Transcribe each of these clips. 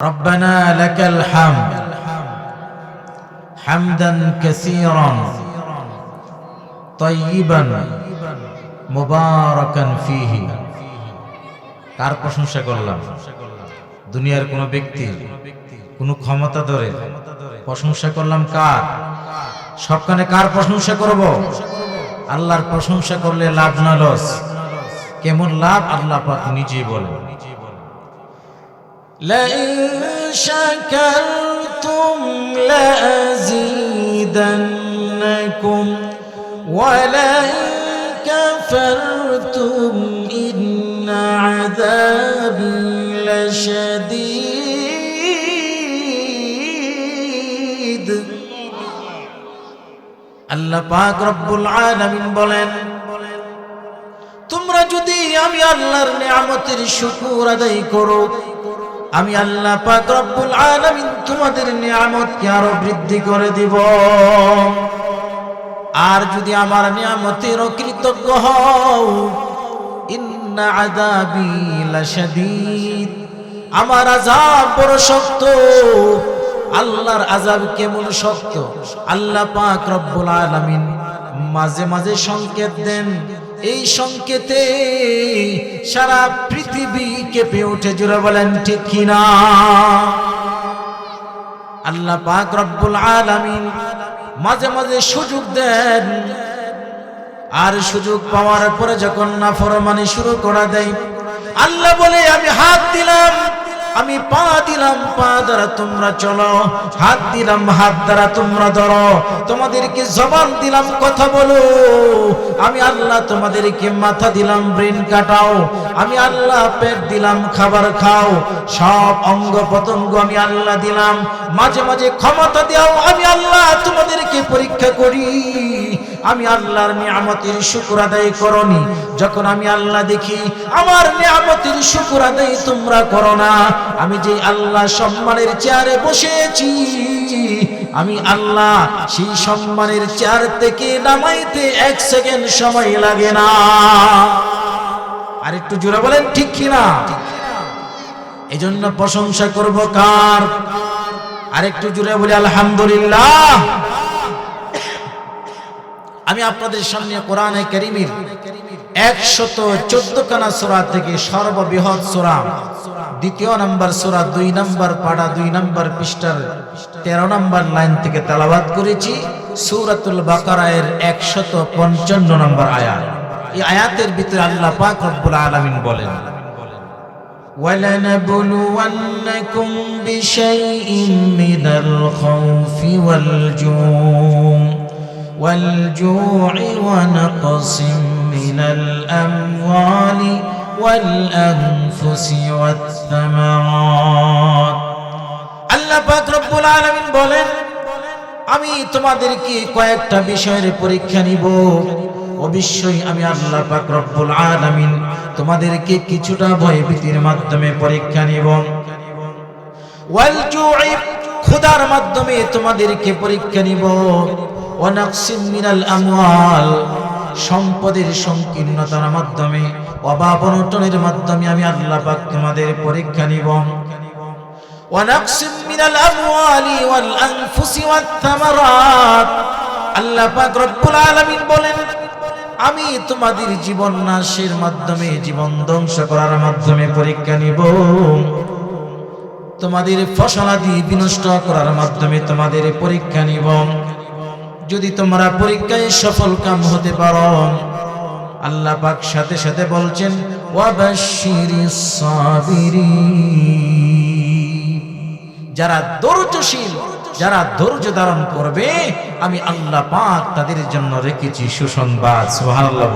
ربنا لك الحمد حمدا كثيرا طيبا মুবারাকান ফিহি কার প্রশংসা করলাম দুনিয়ার কোন ব্যক্তির কোন ক্ষমতা ধরে প্রশংসা করলাম কার সবখানে কার প্রশংসা করব আল্লাহর প্রশংসা করলে লাভ না লস কেমন লাভ আল্লাহ পাক নিজেই বলেন لئن شكرتم لأزيدنكم ولئن كفرتم إن عذابي لشديد আল্লাহ পাক রব্বুল আলামিন বলেন তোমরা যদি আমি আল্লাহর নিয়ামতের শুকর আদায় করো আমি আল্লাহ পাক রব্বুল আলামিন তোমাদের নিয়ামতকে আরও বৃদ্ধি করে দিব। আর যদি আমার নিয়ামতের কৃতজ্ঞ হও, ইন্না আযাবি লাশাদীদ। আমার আযাব বড় শক্ত, আল্লাহর আযাব কেমন শক্ত? আল্লাহ পাক রব্বুল আলামিন মাঝে মাঝে সংকেত দেন এই সংকেতে সারা পৃথিবী কেঁপে উঠে জুড়ে বলেন, ঠিক কিনা? আল্লাহ পাক রব্বুল আলামিন মাঝে মাঝে সুযোগ দেন, আর সুযোগ পাওয়ার পরে যখন না ফরমানি শুরু করা দেয়, আল্লাহ বলে, আমি হাত দিলাম। আমি পা দিলাম, পা দ্বারা তোমরা চলো। হাত দিলাম, হাত দ্বারা তোমরা ধরো। তোমাদেরকে জবান দিলাম, কথা বলো। আমি আল্লাহ তোমাদেরকে মাথা দিলাম, ব্রেন কাটাও। আমি আল্লাহ পেট দিলাম, খাবার খাও। সব অঙ্গ পতঙ্গ আমি আল্লাহ দিলাম। মাঝে মাঝে ক্ষমতা দাও, আমি আল্লাহ তোমাদেরকে পরীক্ষা করি। আমি আল্লাহর নিয়ামতের শুকুর আদায় করনি। যখন আমি আল্লাহ দেখি, আমার নিয়ামতের শুকুর আদায় তোমরা করো না। আমি যে আল্লাহ সম্মানের চেয়ারে বসেছি, আমি আল্লাহ সেই সম্মানের চেয়ার থেকে নামাইতে এক সেকেন্ড সময় লাগে না। আর একটু জোরে বলেন, ঠিক কিনা? এজন্য প্রশংসা করব কার? আরেকটু জুড়ে বলি, আলহামদুলিল্লাহ। আমি আপনাদের সামনে কোরআনে করিমের একশত চোদ্দ খানা সোরা থেকে সর্ববৃহৎ সোরা দ্বিতীয় নাম্বার সোরা দুই নাম্বার পাড়া দুই নাম্বার পৃষ্ঠার তেরো নাম্বার লাইন থেকে তালাবাদ করেছি সুরাতুল বাকারায়ের একশত পঞ্চান্ন নম্বর আয়াত এই আয়াতের ভিতরে আল্লাহ পাক রব্বুল আলামিন বলেন ولنبلونكم بشيء من الخوف والجوع والجوع ونقص من الأموال والأنفس والثمرات আল্লাহ পাক রব্বুল আলামিন বলেন আমি তোমাদেরকে কয়েকটা বিষয়ের পরীক্ষা নিব অবশ্যই আমি আল্লাহ পাক রব্বুল আলামিন তোমাদেরকে কিছুটা ভয়ভীতির মাধ্যমে পরীক্ষা নিব ওয়াল জু'i ক্ষুধার মাধ্যমে তোমাদেরকে পরীক্ষা নিব ওয়ানাকসিন মিনাল আমওয়াল। সম্পদের সংকীর্ণতার মাধ্যমে, অভাব অনটনের মাধ্যমে আমি আল্লাহ পাক তোমাদের পরীক্ষা নিব। ওয়ানাকসিন মিনাল আমওয়ালি ওয়াল আনফুসি ওয়াত থামারাত। আল্লাহ পাক রব্বুল আলামিন বলেন, আমি তোমাদের জীবন নাশের মাধ্যমে, জীবন ধ্বংস করার মাধ্যমে পরীক্ষা নিব। তোমাদের ফসলাদি বিনষ্ট করার মাধ্যমে তোমাদের পরীক্ষা নিব। যদি তোমরা পরীক্ষায় সফল কাম হতে পারো। আল্লাহ পাক সাথে সাথে বলছেন যারা ধৈর্যশীল, যারা ধৈর্য ধারণ করবে, আমি আল্লাহ পাক তাদের জন্য রেখেছি সুসংবাদ। সুবহানাল্লাহ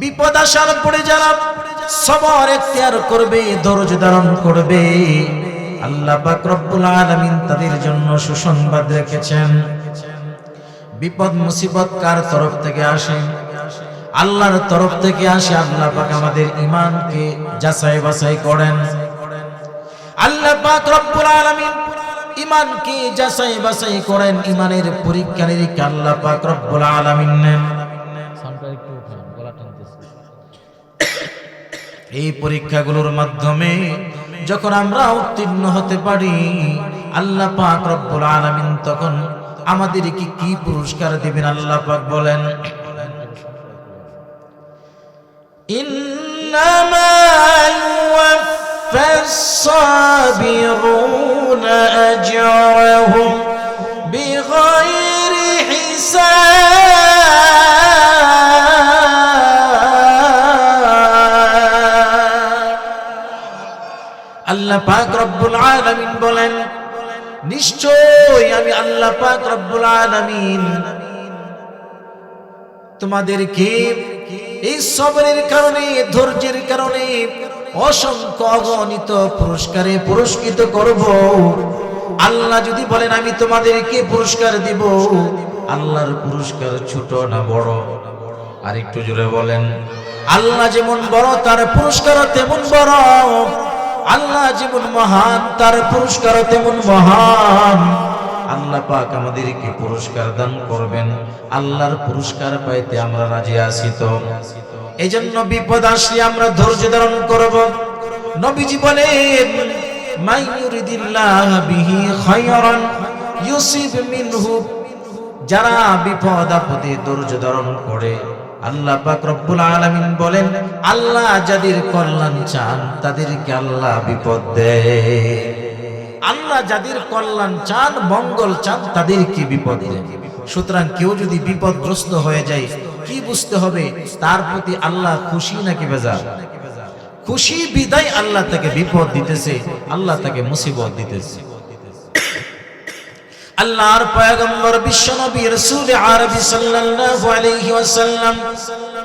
বিপদ আসার পরে যারা সবর এখতিয়ার করবে, ধৈর্য ধারণ করবে আল্লাহ পাক রব্বুল আলামিন তাদের জন্য সুসংবাদ রেখেছেন। বিপদ মুসিবত কার তরফ থেকে আসে? আল্লাহর তরফ থেকে আসে আল্লাহ পাক আমাদের ইমানকে যাচাই বাছাই করেন। আল্লাহ পাক রব্বুল আলামিন ইমানকে যাচাই বাছাই করেন ইমানের পরীক্ষা নিরীক্ষা আল্লাহ পাক রব্বুল আলামিন নেন। এই পরীক্ষাগুলোর মাধ্যমে যখন আমরা উত্তীর্ণ হতে পারি আল্লাহ পাক রব্বুল আলামিন তখন আমাদেরকে কি পুরস্কার দিবেন আল্লাহ পাক বলেন إنما يوفى الصابرون أجرهم بغير حساب আল্লাহ পাক রব্বুল আলামিন বলেন নিশ্চয় আমি আল্লাহ পাক রব্বুল আলামিন তোমাদেরকে এই সবরের কারণে, ধৈর্যের কারণে অসংখ্য অগণিত পুরস্কারে পুরস্কৃত করব। আল্লাহ যদি বলেন, আমি তোমাদেরকে পুরস্কার দিব, আল্লাহর পুরস্কার ছোট না বড়? আর একটু জোরে বলেন, আল্লাহ যেমন বড়, তার পুরস্কারও তেমন বড়। আল্লাহ যেমন মহান, তার পুরস্কার তেমন মহান। আল্লাহ পাক আমাদেরকে পুরস্কার দান করবেন। আল্লাহর পুরস্কার পাইতে আমরা রাজি আছি তো। এই জন্য বিপদ আসলে আমরা ধৈর্য ধারণ করব। নবীজি বলেন মাই ইউরিদিল্লাহ বিহি খায়রান ইউসিব মিনহু। যারা বিপদ আপদে ধৈর্য ধারণ করে আল্লাহ পাক রব্বুল আলামিন বলেন, আল্লাহ যাদের কল্যাণ চান, তাদেরকে আল্লাহ বিপদ দেয় আল্লাহ যাদের কল্যাণ চান, মঙ্গল চান, তাদেরকে বিপদ দেয় সুতরাং কেউ যদি বিপদগ্রস্ত হয়ে যায়, কি বুঝতে হবে? তার প্রতি আল্লাহ খুশি নাকি বেজার? খুশি বিদায় আল্লাহ তাকে বিপদ দিতেছে, আল্লাহ তাকে মুসিবত দিতেছে। আল্লাহর পয়গম্বর বিশ্বনবী রাসূল আরবি সাল্লাল্লাহু আলাইহি ওয়াসাল্লাম